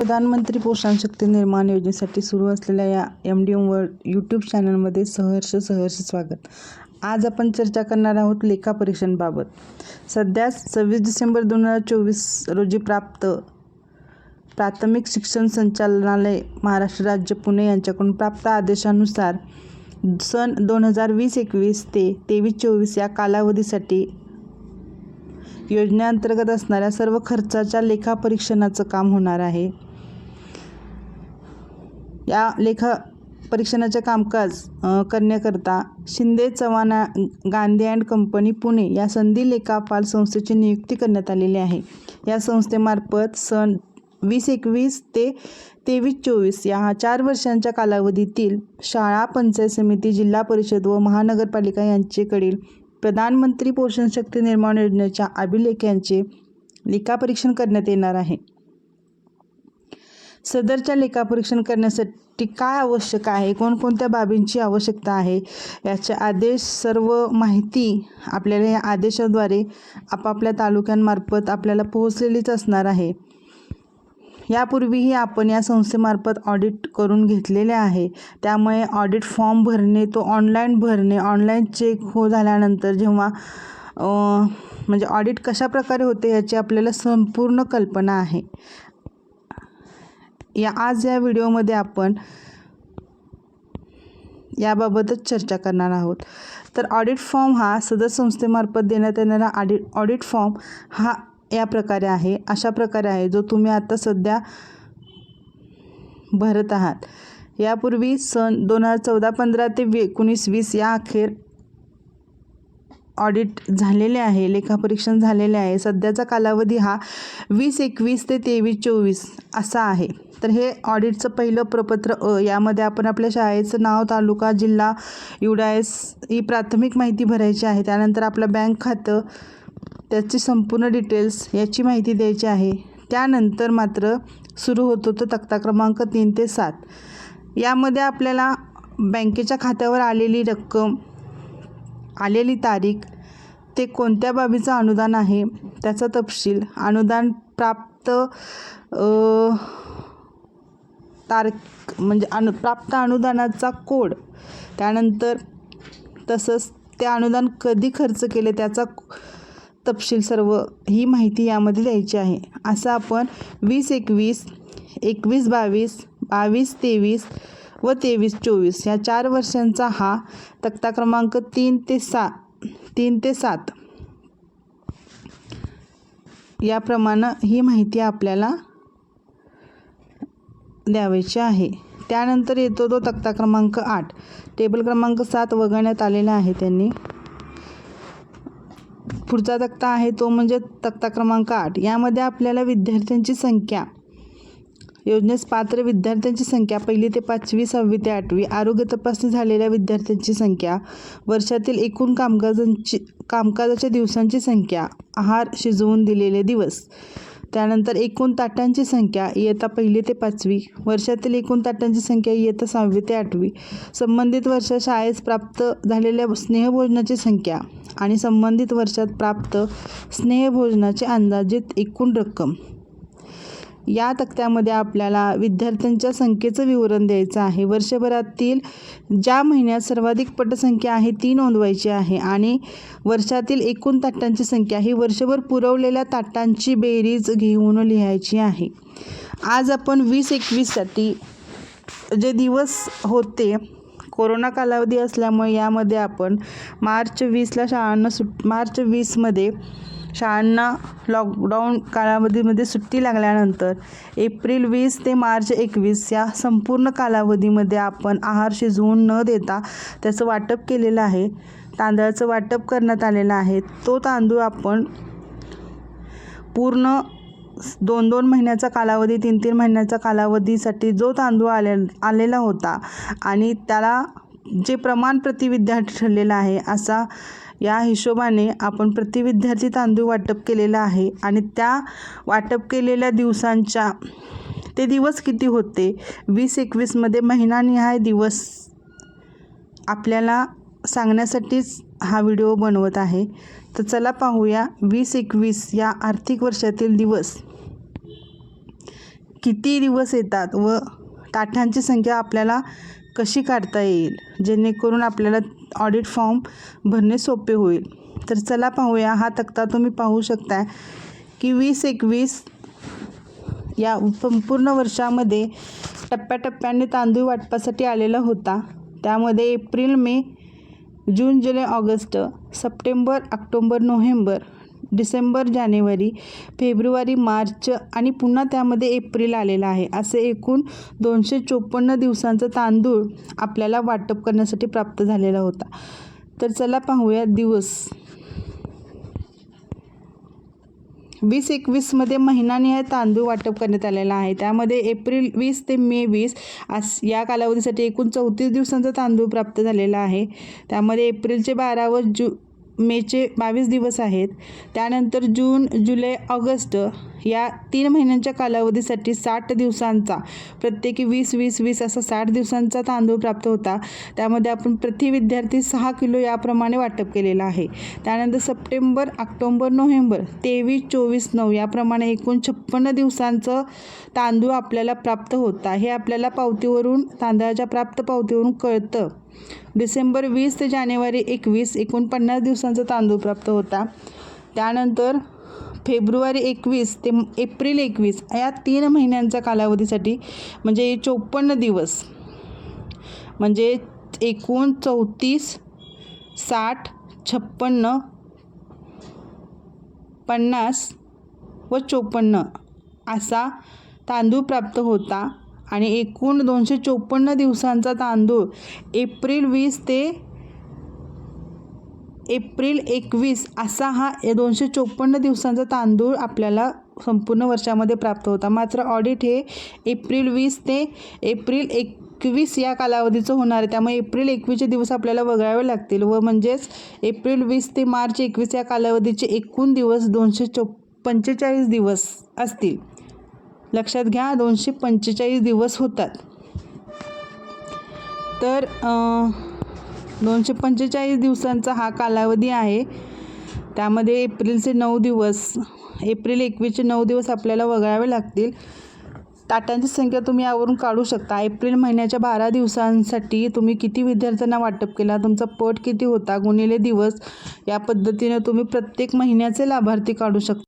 प्रधानमंत्री पोषण शक्ती निर्माण योजनेसाठी सुरू असलेल्या या M D M world YouTube चॅनलमध्ये सहर्ष सहर्ष स्वागत. आज आपण चर्चा करणार आहोत लेखा परीक्षणबाबत सध्या सव्वीस डिसेंबर दोन हजार चोवीस रोजी प्राप्त प्राथमिक शिक्षण संचालनालय महाराष्ट्र राज्य पुणे यांच्याकडून प्राप्त आदेशानुसार सन दोन हजार वीस एकवीस ते तेवीस चोवीस या कालावधीसाठी योजनेअंतर्गत असणाऱ्या सर्व खर्चाच्या लेखापरीक्षणाचं काम होणार आहे. या लेखा परीक्षणाचे कामकाज करण्याकरता शिंदे चव्हाण गांधी अँड कंपनी पुणे या संधी लेखापाल संस्थेची नियुक्ती करण्यात आलेली आहे. या संस्थेमार्फत सन वीस एकवीस ते तेवीस चोवीस या चार वर्षांच्या कालावधीतील शाळा पंचायत समिती जिल्हा परिषद व महानगरपालिका यांचेकडील प्रधानमंत्री पोषण शक्ती निर्माण योजनेच्या अभिलेखांचे लेखापरीक्षण करण्यात येणार आहे. सदरच्या लेखापरीक्षण करण्यासाठी काय आवश्यक आहे? कोणकोणत्या बाबींची आवश्यकता आहे? याचे आदेश सर्व माहिती आपल्याला या आदेशाद्वारे आपापल्या तालुक्यांमार्फत आपल्याला पोहोचलेलीच असणार आहे. यापूर्वीही आपण या संस्थेमार्फत ऑडिट करून घेतलेले आहे. त्यामुळे ऑडिट फॉर्म भरणे तो ऑनलाईन भरणे ऑनलाईन चेक हो झाल्यानंतर जेव्हा म्हणजे ऑडिट कशा प्रकारे होते याची आपल्याला संपूर्ण कल्पना आहे. या आज या व्हिडिओमध्ये आपण याबाबतच चर्चा करणार आहोत. तर ऑडिट फॉर्म हा सदर संस्थेमार्फत देण्यात येणारा ऑडिट ऑडिट फॉर्म हा या प्रकारे आहे. अशा प्रकारे आहे जो तुम्ही आता सध्या भरत आहात. यापूर्वी सन दोन हजार चौदा पंधरा ते वी एकोणीस वीस या अखेर ऑडिट झालेले आहे लेखापरीक्षण झालेले आहे. सध्याचा कालावधी हा वीस एकवीस ते तेवीस चोवीस असा आहे. तर हे ऑडिटचं पहिलं प्रपत्र अ यामध्ये आपण आपल्या शाळेचं नाव तालुका जिल्हा युडायस ही प्राथमिक माहिती भरायची आहे. त्यानंतर आपलं बँक खातं त्याची संपूर्ण डिटेल्स याची माहिती द्यायची आहे. त्यानंतर मात्र सुरू होतो तो तक्ता क्रमांक तीन ते सात. यामध्ये आपल्याला बँकेच्या खात्यावर आलेली रक्कम आलेली तारीख ते कोणत्या बाबीचं अनुदान आहे त्याचा तपशील अनुदान प्राप्त अ, तारख म्हणजे अनु प्राप्त अनुदानाचा कोड त्यानंतर तसंच ते अनुदान कधी खर्च केले त्याचा तपशील सर्व ही माहिती यामध्ये द्यायची आहे. असं आपण वीस एकवीस एकवीस बावीस बावीस तेवीस व तेवीस चोवीस या चार वर्षांचा हा तक्ता क्रमांक तीन ते सहा तीन ते सात. याप्रमाणे ही माहिती आपल्याला द्यावायची आहे. त्यानंतर येतो तो तक्ता क्रमांक आठ. टेबल क्रमांक सात वगळण्यात आलेला आहे त्यांनी. पुढचा तक्ता आहे तो म्हणजे तक्ता क्रमांक आठ. यामध्ये आपल्याला विद्यार्थ्यांची संख्या योजनेस पात्र विद्यार्थ्यांची संख्या पहिली ते पाचवी सहावी ते आठवी आरोग्य तपासणी झालेल्या विद्यार्थ्यांची संख्या वर्षातील एकूण कामकाजांची कामकाजाच्या दिवसांची संख्या आहार शिजवून दिलेले दिवस त्यानंतर एकूण ताटांची संख्या इयत्ता पहिली ते पाचवी वर्षातील एकूण ताटांची संख्या इयत्ता सहावी ते आठवी संबंधित वर्षात शाळेस प्राप्त झालेल्या स्नेहभोजनाची संख्या आणि संबंधित वर्षात प्राप्त स्नेहभोजनाची अंदाजित एकूण रक्कम. या तक्त्यामध्ये आपल्याला विद्यार्थ्यांच्या संख्येचं विवरण द्यायचं आहे. वर्षभरातील ज्या महिन्यात सर्वाधिक पटसंख्या आहे ती नोंदवायची आहे आणि वर्षातील एकूण ताटांची संख्या ही वर्षभर पुरवलेल्या ताटांची बेरीज घेऊन लिहायची आहे. आज आपण वीस एकवीससाठी जे दिवस होते कोरोना कालावधी असल्यामुळे यामध्ये आपण मार्च वीसला शाळांना सुट मार्च वीसमध्ये शाळांना लॉकडाऊन कालावधीमध्ये सुट्टी लागल्यानंतर एप्रिल वीस ते मार्च एकवीस या संपूर्ण कालावधीमध्ये आपण आहार शिजवून न देता त्याचं वाटप केलेलं आहे. तांदळाचं वाटप करण्यात आलेलं आहे. तो तांदूळ आपण पूर्ण दोन दोन महिन्याचा कालावधी तीन तीन महिन्याचा कालावधीसाठी जो तांदूळ आले आलेला होता आणि त्याला जे प्रमाण प्रति विद्यार्थी ठरलेलं आहे असा या हिशोबाने आपण प्रति विद्यार्थी तांदूळ वाटप केलेला आहे आणि त्या वाटप केलेल्या दिवसांच्या ते दिवस किती होते? वीस एकवीसमध्ये महिनानिहाय दिवस आपल्याला सांगण्यासाठीच हा व्हिडिओ बनवत आहे. तर चला पाहूया वीस एकवीस या आर्थिक वर्षातील दिवस. किती दिवस येतात व काठांची संख्या आपल्याला कशी काढता येईल? जेणेकरून आपल्याला ऑडिट फॉर्म भरणे सोपे होईल. तर चला पाहूया. हा तक्ता तुम्ही पाहू शकता की वीस एकवीस या संपूर्ण वर्षामध्ये टप्प्याटप्प्याने तांदूळ वाटपासाठी आलेला होता. त्यामध्ये एप्रिल मे जून जुलै ऑगस्ट सप्टेंबर ऑक्टोंबर नोव्हेंबर डिसेंबर जानेवारी फेब्रुवारी मार्च आणि पुन्हा त्यामध्ये एप्रिल आलेला आहे. असे एकूण दोनशे चोपन्न दिवसांचा तांदूळ आपल्याला वाटप करण्यासाठी प्राप्त झालेला होता. तर चला पाहूया दिवस. वीस एकवीसमध्ये महिनानिहाय तांदूळ वाटप करण्यात आलेला आहे. त्यामध्ये एप्रिल वीस ते मे वीस आस या कालावधीसाठी एकूण चौतीस दिवसांचा तांदूळ प्राप्त झालेला आहे. त्यामध्ये एप्रिलचे बारा व जू मेचे बावीस दिवस आहेत. त्यानंतर जून जुलै ऑगस्ट या तीन महिन्यांच्या कालावधीसाठी साठ दिवसांचा प्रत्येकी वीस वीस वीस असा साठ दिवसांचा तांदूळ प्राप्त होता. त्यामध्ये आपण प्रति विद्यार्थी सहा किलो याप्रमाणे वाटप केलेलं आहे. त्यानंतर सप्टेंबर ऑक्टोंबर नोव्हेंबर तेवीस चोवीस नऊ याप्रमाणे एकूण छप्पन्न दिवसांचं तांदूळ आपल्याला प्राप्त होता हे आपल्याला पावतीवरून तांदळाच्या प्राप्त पावतीवरून कळतं. डिसेंबर वीस ते जानेवारी एकवीस एकूण पन्नास दिवसांचा तांदूळ प्राप्त होता. त्यानंतर फेब्रुवारी एकवीस ते एप्रिल एकवीस या तीन महिन्यांच्या कालावधीसाठी म्हणजे चोपन्न दिवस. म्हणजे एकूण चौतीस साठ छप्पन्न पन्नास व चोपन्न असा तांदूळ प्राप्त होता. आणि एकूण दोनशे चोपन्न दिवसांचा तांदूळ एप्रिल वीस ते एप्रिल एकवीस असा हा दोनशे चोपन्न दिवसांचा तांदूळ आपल्याला संपूर्ण वर्षामध्ये प्राप्त होता. मात्र ऑडिट हे एप्रिल वीस ते एप्रिल एकवीस या कालावधीचं होणार आहे. त्यामुळे एप्रिल एकवीसचे दिवस आपल्याला वगळावे लागतील व म्हणजेच एप्रिल वीस ते मार्च एकवीस या कालावधीचे एकूण दिवस दोनशे चो पंचेचाळीस दिवस असतील. लक्षात घ्या दोनशे पंचेचाळीस दिवस होतात. तर दोनशे पंचेचाळीस दिवसांचा हा कालावधी आहे. त्यामध्ये एप्रिलचे नऊ दिवस एप्रिल एकवीसचे नऊ दिवस आपल्याला वगळावे लागतील. ताटांची संख्या तुम्ही यावरून काढू शकता. एप्रिल महिन्याच्या बारा दिवसांसाठी तुम्ही किती विद्यार्थ्यांना वाटप केला तुमचा पट किती होता गुणिले दिवस या पद्धतीने तुम्ही प्रत्येक महिन्याचे लाभार्थी काढू शकता.